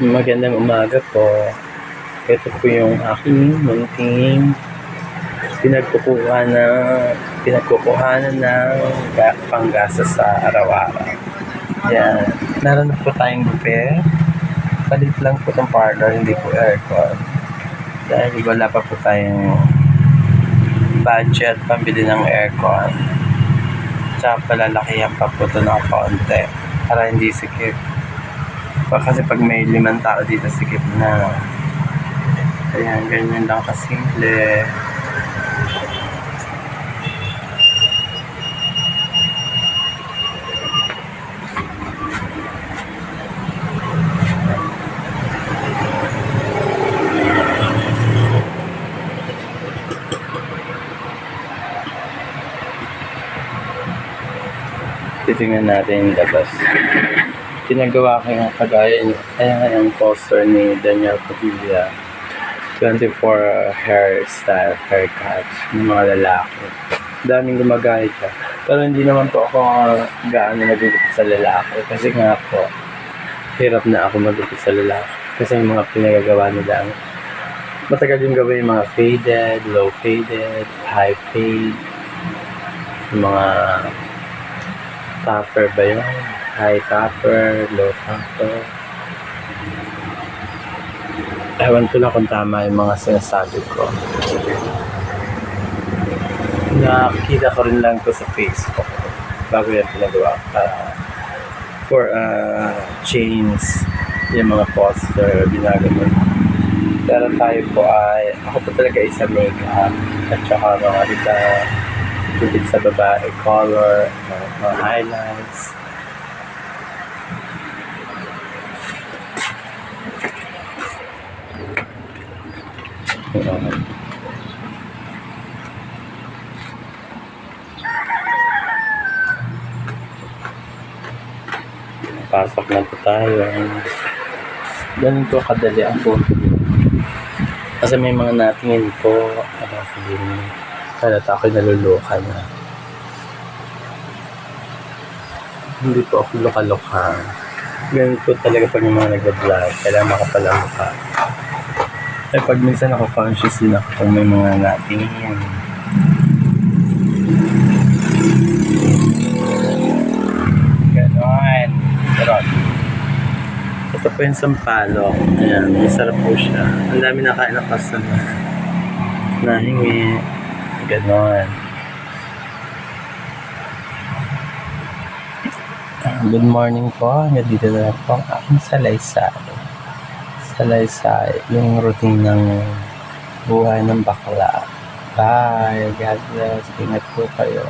Magandang umaga po. Ito po yung aking munting pinagkukuha na pinagkukuhanan ng ga- panggasa sa araw-araw. Yan. Meron na po tayong bupe. Palit lang po ng parlor, hindi po aircon. Dahil wala pa po tayong budget pambili ng aircon. Tsaka palalakihan pa po ito ng konti para hindi sikip. Pa- Kasi pag may limang tao dito, sikip na. Ayan, ganyan lang kasimple. Titingnan natin yung labas. Pinagawa ko yung kagaya yung, ayan nga yung poster ni Daniel Padilla. 24 hairstyle, haircut ng mga lalaki. Daming gumagamit ka. Pero hindi naman po ako gaano nagugupit sa lalaki. Kasi nga po, hirap na ako magupit sa lalaki. Kasi yung mga pinagagawa nila, matagal yung gawin yung mga faded, low faded, high fade, yung mga topper ba yun? High topper, low topper. Ewan ko lang kung tama yung mga sinasabi ko. Nakikita ko rin lang to sa Facebook bago yan pinagawa para for uh, chains yung mga poster binagamit. Pero tayo po ay ako po talaga isa makeup at saka mga iba tubig sa babae, color, mga, mga highlights. Ayan. Pasok na po tayo. Ganun po kadali ang photo Kasi may mga natingin po, ano sabihin, halata ako'y naluluka na. Hindi po ako luka-luka. Ganun po talaga pag yung mga nag-vlog, kailangan makapalamuka. Eh pag minsan ako conscious din ako kung may mga natingin. Ganon. Sarap. Ito po yung sampalok. Ayan, masarap po siya. Ang dami nakain ng customer. Nahingi. Ganon. Good morning po. Hanggang dito na po ang aking salaysay. Salaysay. Yung routine ng buhay ng bakla. Bye. God bless. Ingat po kayo.